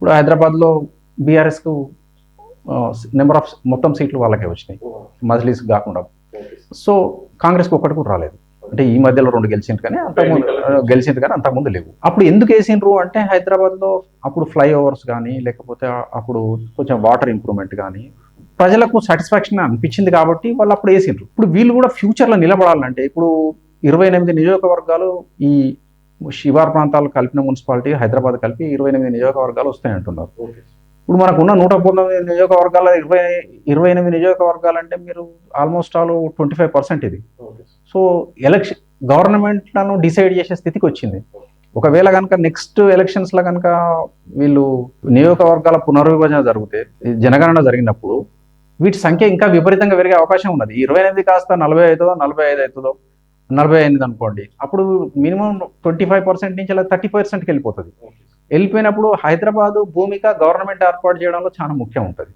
ఇప్పుడు హైదరాబాద్లో బీఆర్ఎస్కు నెంబర్ ఆఫ్ మొత్తం సీట్లు వాళ్ళకే వచ్చినాయి. మజ్లీస్ కాకుండా. సో కాంగ్రెస్కి ఒక్కటి కూడా రాలేదు. అంటే ఈ మధ్యలో రెండు గెలిచింది కానీ అంతకుముందు గెలిచింది కానీ అంతకుముందు లేవు. అప్పుడు ఎందుకు వేసిండ్రు అంటే హైదరాబాద్లో అప్పుడు ఫ్లైఓవర్స్ కానీ లేకపోతే అప్పుడు కొంచెం వాటర్ ఇంప్రూవ్మెంట్ కానీ ప్రజలకు సాటిస్ఫాక్షన్ అనిపించింది కాబట్టి వాళ్ళు అప్పుడు వేసిండ్రు. ఇప్పుడు వీళ్ళు కూడా ఫ్యూచర్లో నిలబడాలంటే ఇప్పుడు ఇరవై ఎనిమిది నియోజకవర్గాలు ఈ శివార్ ప్రాంతాలు కలిపిన మున్సిపాలిటీ హైదరాబాద్ కలిపి ఇరవై ఎనిమిది నియోజకవర్గాలు వస్తాయంటున్నారు ఇప్పుడు మనకున్న నూట పంతొమ్మిది నియోజకవర్గాల ఇరవై ఇరవై ఎనిమిది నియోజకవర్గాలు అంటే మీరు almost all twenty five percent ఇది. సో ఎలక్షన్ గవర్నమెంట్లను డిసైడ్ చేసే స్థితికి వచ్చింది. ఒకవేళ కనుక నెక్స్ట్ ఎలక్షన్స్లో కనుక వీళ్ళు నియోజకవర్గాల పునర్విభజన జరిగితే జనగణన జరిగినప్పుడు వీటి సంఖ్య ఇంకా విపరీతంగా పెరిగే అవకాశం ఉన్నది. ఇరవై ఎనిమిది కాస్త నలభై ఐదో నలభై ఐదు అవుతుందో నలభై ఎనిమిది అనుకోండి. అప్పుడు మినిమం ట్వంటీ ఫైవ్ పర్సెంట్ నుంచి అలా థర్టీ పర్సెంట్కి వెళ్ళిపోతుంది. వెళ్ళిపోయినప్పుడు హైదరాబాద్ భూమిక గవర్నమెంట్ ఏర్పాటు చేయడంలో చాలా ముఖ్యం ఉంటుంది.